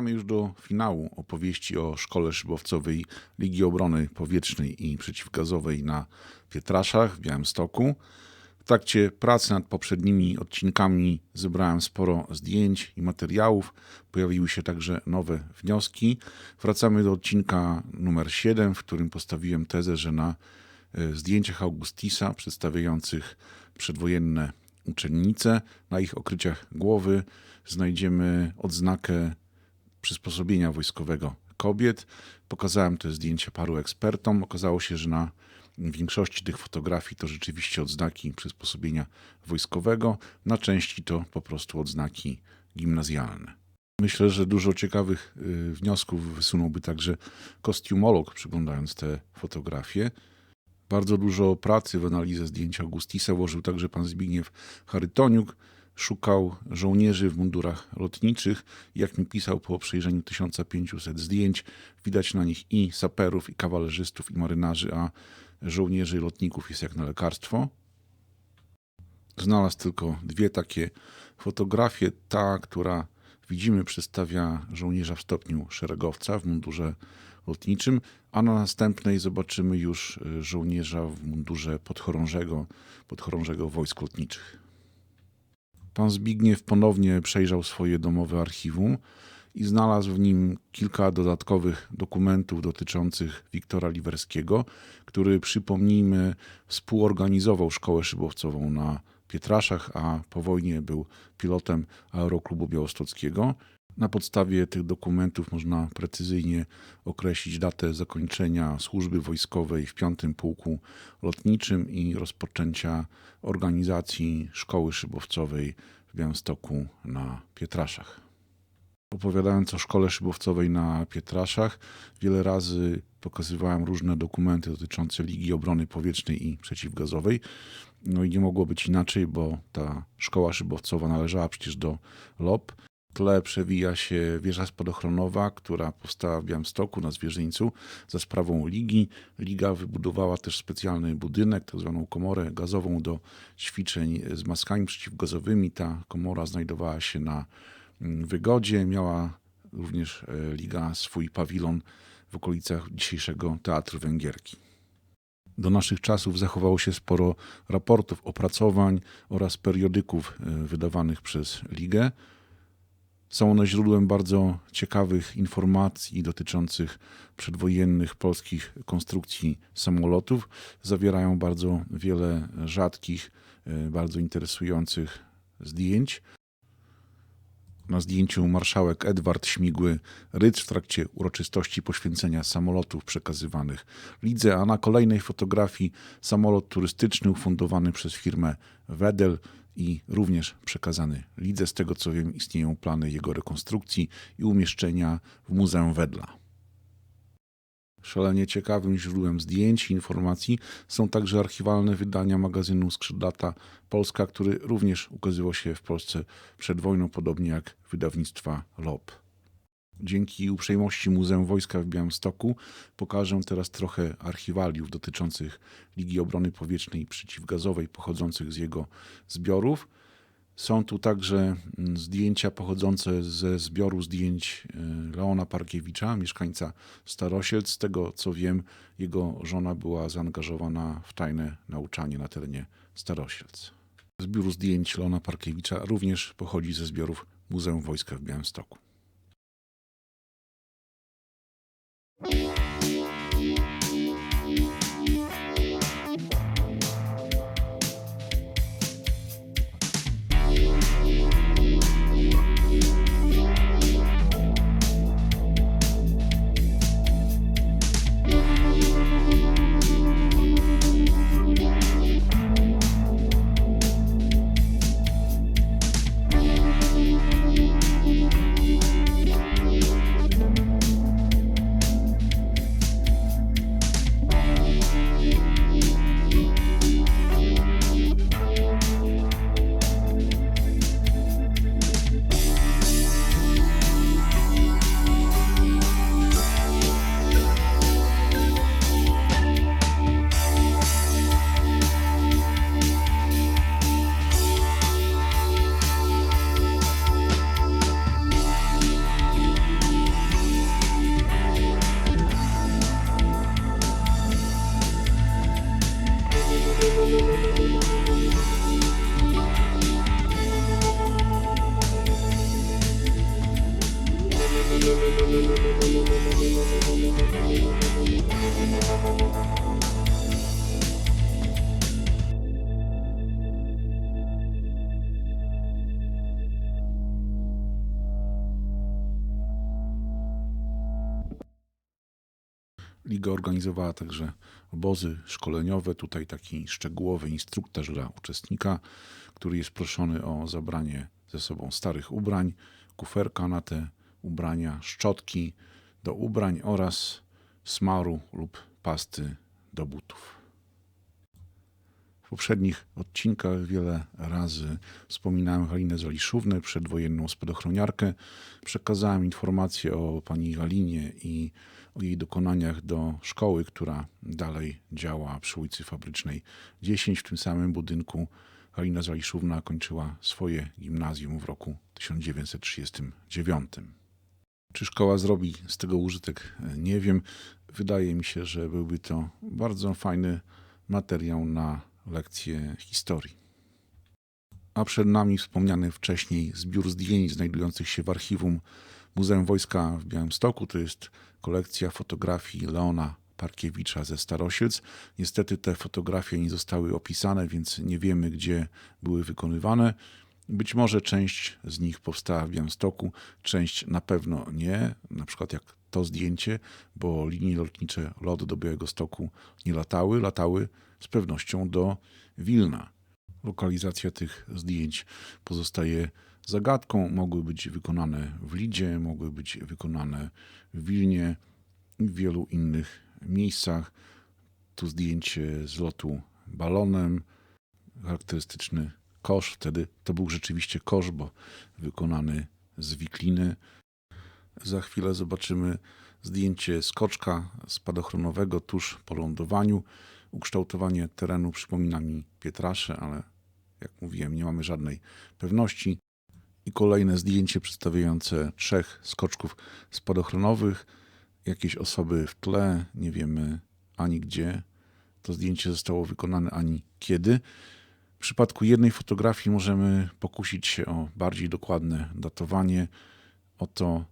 Zmierzamy już do finału opowieści o szkole szybowcowej Ligi Obrony Powietrznej i Przeciwgazowej na Pietraszach w Białymstoku. W trakcie pracy nad poprzednimi odcinkami zebrałem sporo zdjęć i materiałów. Pojawiły się także nowe wnioski. Wracamy do odcinka numer 7, w którym postawiłem tezę, że na e, zdjęciach Augustisa przedstawiających przedwojenne uczennice, na ich okryciach głowy znajdziemy odznakę przysposobienia wojskowego kobiet. Pokazałem te zdjęcia paru ekspertom. Okazało się, że na większości tych fotografii to rzeczywiście odznaki przysposobienia wojskowego, na części to po prostu odznaki gimnazjalne. Myślę, że dużo ciekawych y, wniosków wysunąłby także kostiumolog, przyglądając te fotografie. Bardzo dużo pracy w analizę zdjęcia Augustisa włożył także pan Zbigniew Charytoniuk. Szukał żołnierzy w mundurach lotniczych. Jak mi pisał po przejrzeniu 1500 zdjęć, widać na nich i saperów, i kawalerzystów, i marynarzy, a żołnierzy lotników jest jak na lekarstwo. Znalazł tylko dwie takie fotografie. Ta, która widzimy, przedstawia żołnierza w stopniu szeregowca w mundurze lotniczym, a na następnej zobaczymy już y, żołnierza w mundurze podchorążego, podchorążego wojsk lotniczych. Pan Zbigniew ponownie przejrzał swoje domowe archiwum i znalazł w nim kilka dodatkowych dokumentów dotyczących Wiktora Liwerskiego, który, przypomnijmy, współorganizował szkołę szybowcową na Pietraszach, a po wojnie był pilotem Aeroklubu Białostockiego. Na podstawie tych dokumentów można precyzyjnie określić datę zakończenia służby wojskowej w 5 Pułku Lotniczym i rozpoczęcia organizacji szkoły szybowcowej w Białymstoku na Pietraszach. Opowiadając o szkole szybowcowej na Pietraszach, wiele razy pokazywałem różne dokumenty dotyczące Ligi Obrony Powietrznej i Przeciwgazowej. No i nie mogło być inaczej, bo ta szkoła szybowcowa należała przecież do LOP. W tle przewija się wieża spadochronowa, która powstała w Białymstoku na Zwierzyńcu za sprawą Ligi. Liga wybudowała też specjalny budynek, tak zwaną komorę gazową do ćwiczeń z maskami przeciwgazowymi. Ta komora znajdowała się na mm, Wygodzie. Miała również e, Liga swój pawilon w okolicach dzisiejszego Teatru Węgierki. Do naszych czasów zachowało się sporo raportów, opracowań oraz periodyków e, wydawanych przez Ligę. Są one źródłem bardzo ciekawych informacji dotyczących przedwojennych polskich konstrukcji samolotów. Zawierają bardzo wiele rzadkich, e, bardzo interesujących zdjęć. Na zdjęciu marszałek Edward Śmigły Rydz w trakcie uroczystości poświęcenia samolotów przekazywanych Lidze, a na kolejnej fotografii samolot turystyczny ufundowany przez firmę Wedel i również przekazany Lidze. Z tego co wiem, istnieją plany jego rekonstrukcji i umieszczenia w Muzeum Wedla. Szalenie ciekawym źródłem zdjęć i informacji są także archiwalne wydania magazynu Skrzydlata Polska, który również ukazywał się w Polsce przed wojną, podobnie jak wydawnictwa LOP. Dzięki uprzejmości Muzeum Wojska w Białymstoku pokażę teraz trochę archiwaliów dotyczących Ligi Obrony Powietrznej i Przeciwgazowej pochodzących z jego zbiorów. Są tu także mm, zdjęcia pochodzące ze zbioru zdjęć y, Leona Parkiewicza, mieszkańca Starosielc. Z tego co wiem, jego żona była zaangażowana w tajne nauczanie na terenie Starosielc. Zbiór zdjęć Leona Parkiewicza również pochodzi ze zbiorów Muzeum Wojska w Białymstoku. you Liga organizowała także obozy szkoleniowe. Tutaj taki szczegółowy instruktaż dla uczestnika, który jest proszony o zabranie ze sobą starych ubrań, kuferka na te ubrania, szczotki do ubrań oraz smaru lub pasty do butów. Poprzednich odcinkach wiele razy wspominałem Halinę Zaliszównę, przedwojenną spadochroniarkę. Przekazałem informacje o pani Halinie i o jej dokonaniach do szkoły, która dalej działa przy ulicy Fabrycznej 10. W tym samym budynku Halina Zaliszówna kończyła swoje gimnazjum w roku 1939. Czy szkoła zrobi z tego użytek? Nie wiem. Wydaje mi się, że byłby to bardzo fajny materiał na lekcję historii. A przed nami wspomniany wcześniej zbiór zdjęć znajdujących się w archiwum Muzeum Wojska w Białymstoku. To jest kolekcja fotografii Leona Parkiewicza ze Starosielc. Niestety te fotografie nie zostały opisane, więc nie wiemy, gdzie były wykonywane. Być może część z nich powstała w Białymstoku, część na pewno nie, na przykład jak to zdjęcie, bo linie lotnicze LOT do Białegostoku nie latały, latały z pewnością do Wilna. Lokalizacja tych zdjęć pozostaje zagadką. Mogły być wykonane w Lidzie, mogły być wykonane w Wilnie i w wielu innych miejscach. Tu zdjęcie z lotu balonem, charakterystyczny kosz. Wtedy to był rzeczywiście kosz, bo wykonany z wikliny. Za chwilę zobaczymy zdjęcie skoczka spadochronowego tuż po lądowaniu. Ukształtowanie terenu przypomina mi Pietrasze, ale jak mówiłem, nie mamy żadnej pewności. I kolejne zdjęcie przedstawiające trzech skoczków spadochronowych. Jakieś osoby w tle, nie wiemy ani gdzie to zdjęcie zostało wykonane, ani kiedy. W przypadku jednej fotografii możemy pokusić się o bardziej dokładne datowanie. Oto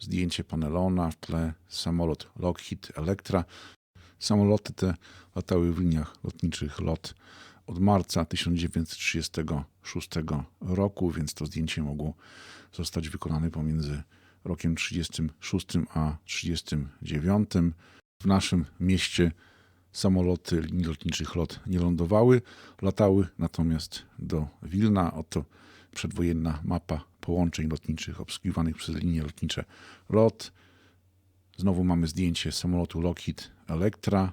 zdjęcie panelona, w tle samolot Lockheed Electra. Samoloty te latały w liniach lotniczych LOT od marca 1936 roku, więc to zdjęcie mogło zostać wykonane pomiędzy rokiem 36 a 39. W naszym mieście samoloty linii lotniczych LOT nie lądowały, latały natomiast do Wilna. Oto przedwojenna mapa połączeń lotniczych obsługiwanych przez linie lotnicze LOT. Znowu mamy zdjęcie samolotu Lockheed Electra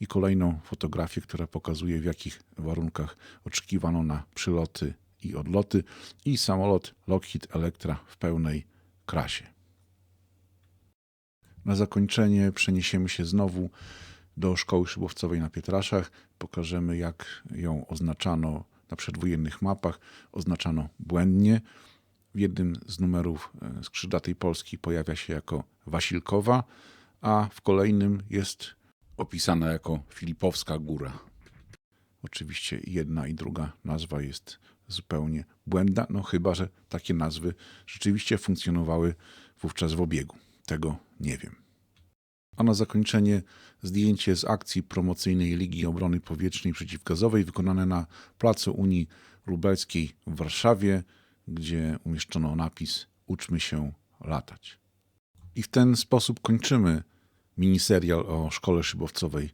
i kolejną fotografię, która pokazuje w jakich warunkach oczekiwano na przyloty i odloty i samolot Lockheed Electra w pełnej krasie. Na zakończenie przeniesiemy się znowu do szkoły szybowcowej na Pietraszach. Pokażemy, jak ją oznaczano na przedwojennych mapach. Oznaczano błędnie. W jednym z numerów e, skrzydlatej Polski pojawia się jako Wasilkowa, a w kolejnym jest opisana jako Filipowska Góra. Oczywiście jedna i druga nazwa jest zupełnie błędna, no chyba, że takie nazwy rzeczywiście funkcjonowały wówczas w obiegu. Tego nie wiem. A na zakończenie zdjęcie z akcji promocyjnej Ligi Obrony Powietrznej Przeciwgazowej wykonane na Placu Unii Lubelskiej w Warszawie, gdzie umieszczono napis Uczmy się latać. I w ten sposób kończymy miniserial o szkole szybowcowej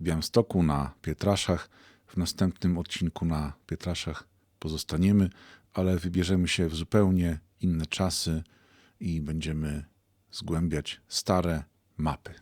w Białymstoku na Pietraszach. W następnym odcinku na Pietraszach pozostaniemy, ale wybierzemy się w zupełnie inne czasy i będziemy zgłębiać stare mapy.